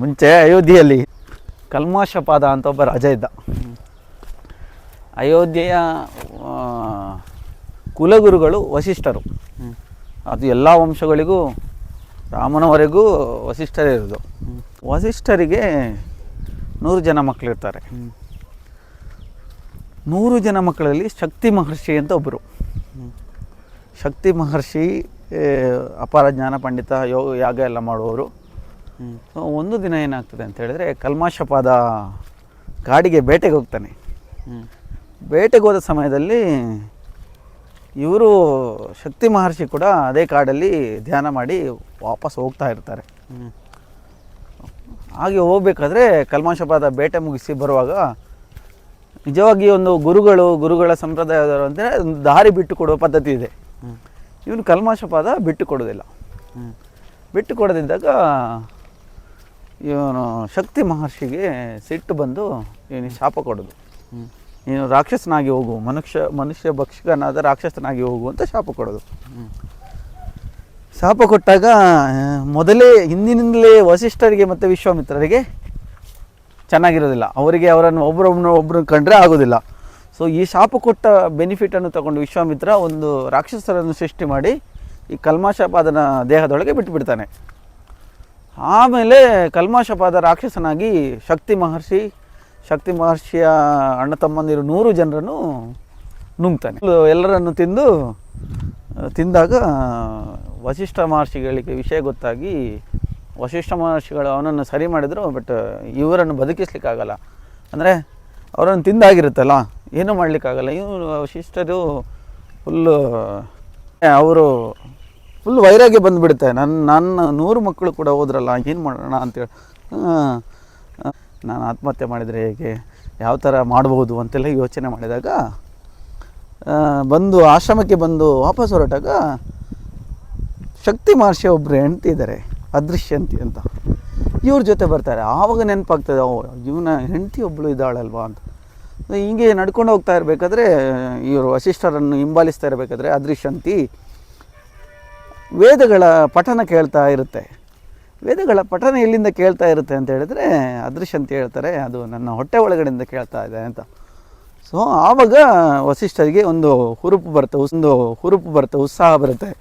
ಮುಂಚೆ ಅಯೋಧ್ಯೆಯಲ್ಲಿ ಕಲ್ಮಾಶಪಾದ ಅಂತ ಒಬ್ಬ ರಾಜ ಇದ್ದ. ಅಯೋಧ್ಯೆಯ ಕುಲಗುರುಗಳು ವಸಿಷ್ಠರು. ಅದು ಎಲ್ಲ ವಂಶಗಳಿಗೂ, ರಾಮನವರೆಗೂ ವಸಿಷ್ಠರೇ ಇರೋದು. ವಸಿಷ್ಠರಿಗೆ ನೂರು ಜನ ಮಕ್ಕಳಿರ್ತಾರೆ ನೂರು ಜನ ಮಕ್ಕಳಲ್ಲಿ ಶಕ್ತಿ ಮಹರ್ಷಿ ಅಂತ ಒಬ್ಬರು ಶಕ್ತಿ ಮಹರ್ಷಿ ಅಪಾರ ಜ್ಞಾನ, ಪಂಡಿತ, ಯೋಗ, ಯಾಗ ಎಲ್ಲ ಮಾಡುವವರು. ಒಂದು ದಿನ ಏನಾಗ್ತದೆ ಅಂತ ಹೇಳಿದ್ರೆ ಕಲ್ಮಾಶಪಾದ ಕಾಡಿಗೆ ಬೇಟೆಗೆ ಹೋಗ್ತಾನೆ. ಬೇಟೆಗೆ ಹೋದ ಸಮಯದಲ್ಲಿ ಇವರು ಶಕ್ತಿ ಮಹರ್ಷಿ ಕೂಡ ಅದೇ ಕಾಡಲ್ಲಿ ಧ್ಯಾನ ಮಾಡಿ ವಾಪಸ್ ಹೋಗ್ತಾ ಇರ್ತಾರೆ. ಹಾಗೆ ಹೋಗ್ಬೇಕಾದ್ರೆ ಕಲ್ಮಾಶಪಾದ ಬೇಟೆ ಮುಗಿಸಿ ಬರುವಾಗ ನಿಜವಾಗಿ ಒಂದು ಗುರುಗಳು ಗುರುಗಳ ಸಂಪ್ರದಾಯದವರು ಅಂದರೆ ಒಂದು ದಾರಿ ಬಿಟ್ಟು ಕೊಡುವ ಪದ್ಧತಿ ಇದೆ. ಇವನು ಕಲ್ಮಾಶಪಾದ ಬಿಟ್ಟು ಕೊಡೋದಿಲ್ಲ ಬಿಟ್ಟು ಕೊಡದಿದ್ದಾಗ ಇವನು ಶಕ್ತಿ ಮಹರ್ಷಿಗೆ ಸಿಟ್ಟು ಬಂದು ಇವನಿಗೆ ಶಾಪ ಕೊಡೋದು. ನೀನು ರಾಕ್ಷಸನಾಗಿ ಹೋಗು, ಮನುಷ್ಯ ಮನುಷ್ಯ ಭಕ್ಷಕನಾದ ರಾಕ್ಷಸನಾಗಿ ಹೋಗು ಅಂತ ಶಾಪ ಕೊಡೋದು. ಶಾಪ ಕೊಟ್ಟಾಗ ಮೊದಲೇ ಹಿಂದಿನಿಂದಲೇ ವಸಿಷ್ಠರಿಗೆ ಮತ್ತು ವಿಶ್ವಾಮಿತ್ರರಿಗೆ ಚೆನ್ನಾಗಿರೋದಿಲ್ಲ. ಅವರಿಗೆ ಅವರನ್ನು ಒಬ್ಬರೊಬ್ಬನ ಒಬ್ಬರನ್ನು ಕಂಡ್ರೆ ಆಗೋದಿಲ್ಲ. ಸೊ ಈ ಶಾಪ ಕೊಟ್ಟ ಬೆನಿಫಿಟನ್ನು ತಗೊಂಡು ವಿಶ್ವಾಮಿತ್ರ ಒಂದು ರಾಕ್ಷಸರನ್ನು ಸೃಷ್ಟಿ ಮಾಡಿ ಈ ಕಲ್ಮಾಶಪಾದನ ದೇಹದೊಳಗೆ ಬಿಟ್ಟುಬಿಡ್ತಾನೆ ಆಮೇಲೆ ಕಲ್ಮಾಶಪಾದ ರಾಕ್ಷಸನಾಗಿ ಶಕ್ತಿ ಮಹರ್ಷಿ, ಶಕ್ತಿ ಮಹರ್ಷಿಯ ಅಣ್ಣ ತಮ್ಮಂದಿರು ನೂರು ಜನರನ್ನು ನುಂಗ್ತಾನೆ. ಎಲ್ಲರನ್ನು ತಿಂದು, ತಿಂದಾಗ ವಶಿಷ್ಠ ಮಹರ್ಷಿಗಳಿಗೆ ವಿಷಯ ಗೊತ್ತಾಗಿ ವಶಿಷ್ಠ ಮಹರ್ಷಿಗಳು ಅವನನ್ನು ಸರಿ ಮಾಡಿದರು, ಬಟ್ ಇವರನ್ನು ಬದುಕಿಸ್ಲಿಕ್ಕಾಗಲ್ಲ. ಅಂದರೆ ಅವರನ್ನು ತಿಂದಾಗಿರುತ್ತಲ್ಲ, ಏನೂ ಮಾಡಲಿಕ್ಕಾಗಲ್ಲ. ಇವರು ವಸಿಷ್ಠರು ಫುಲ್ಲು ಅವರು ಫುಲ್ ವೈರಾಗ್ಯ ಬಂದುಬಿಡುತ್ತೆ. ನನ್ನ ನನ್ನ ನೂರು ಮಕ್ಕಳು ಕೂಡ ಹೋದ್ರಲ್ಲ, ಏನು ಮಾಡೋಣ ಅಂತೇಳಿ. ನಾನು ಆತ್ಮಹತ್ಯೆ ಮಾಡಿದರೆ ಹೇಗೆ? ಯಾವ ಥರ ಮಾಡ್ಬೋದು ಅಂತೆಲ್ಲ ಯೋಚನೆ ಮಾಡಿದಾಗ ಬಂದು ಆಶ್ರಮಕ್ಕೆ ಬಂದು ವಾಪಸ್ ಹೊರಟಾಗ, ಶಕ್ತಿ ಮಹರ್ಷಿ ಒಬ್ಬರು ಹೆಂಡ್ತಿ ಇದ್ದಾರೆ ಅದೃಶ್ಯಂತಿ ಅಂತ. ಇವ್ರ ಜೊತೆ ಬರ್ತಾರೆ. ಆವಾಗ ನೆನಪಾಗ್ತದೆ, ಓ, ಇವನ ಹೆಂಡತಿ ಒಬ್ಬಳು ಇದ್ದಾಳಲ್ವಾ ಅಂತ. ಹಿಂಗೆ ನಡ್ಕೊಂಡು ಹೋಗ್ತಾ ಇರಬೇಕಾದ್ರೆ, ಇವರು ವಸಿಷ್ಠರನ್ನು ಹಿಂಬಾಲಿಸ್ತಾ ಇರಬೇಕಾದ್ರೆ ಅದೃಶ್ಯಂತಿ ವೇದಗಳ ಪಠನ ಕೇಳ್ತಾ ಇರುತ್ತೆ. ವೇದಗಳ ಪಠನ ಎಲ್ಲಿಂದ ಕೇಳ್ತಾ ಇರುತ್ತೆ ಅಂತ ಹೇಳಿದ್ರೆ ಅದೃಶ್ಯ ಅಂತ ಹೇಳ್ತಾರೆ, ಅದು ನನ್ನ ಹೊಟ್ಟೆ ಒಳಗಡೆಯಿಂದ ಕೇಳ್ತಾ ಇದೆ ಅಂತ. ಸೊ ಆವಾಗ ವಸಿಷ್ಠರಿಗೆ ಒಂದು ಹುರುಪು ಬರುತ್ತೆ ಒಂದು ಹುರುಪು ಬರುತ್ತೆ ಉತ್ಸಾಹ ಬರುತ್ತೆ.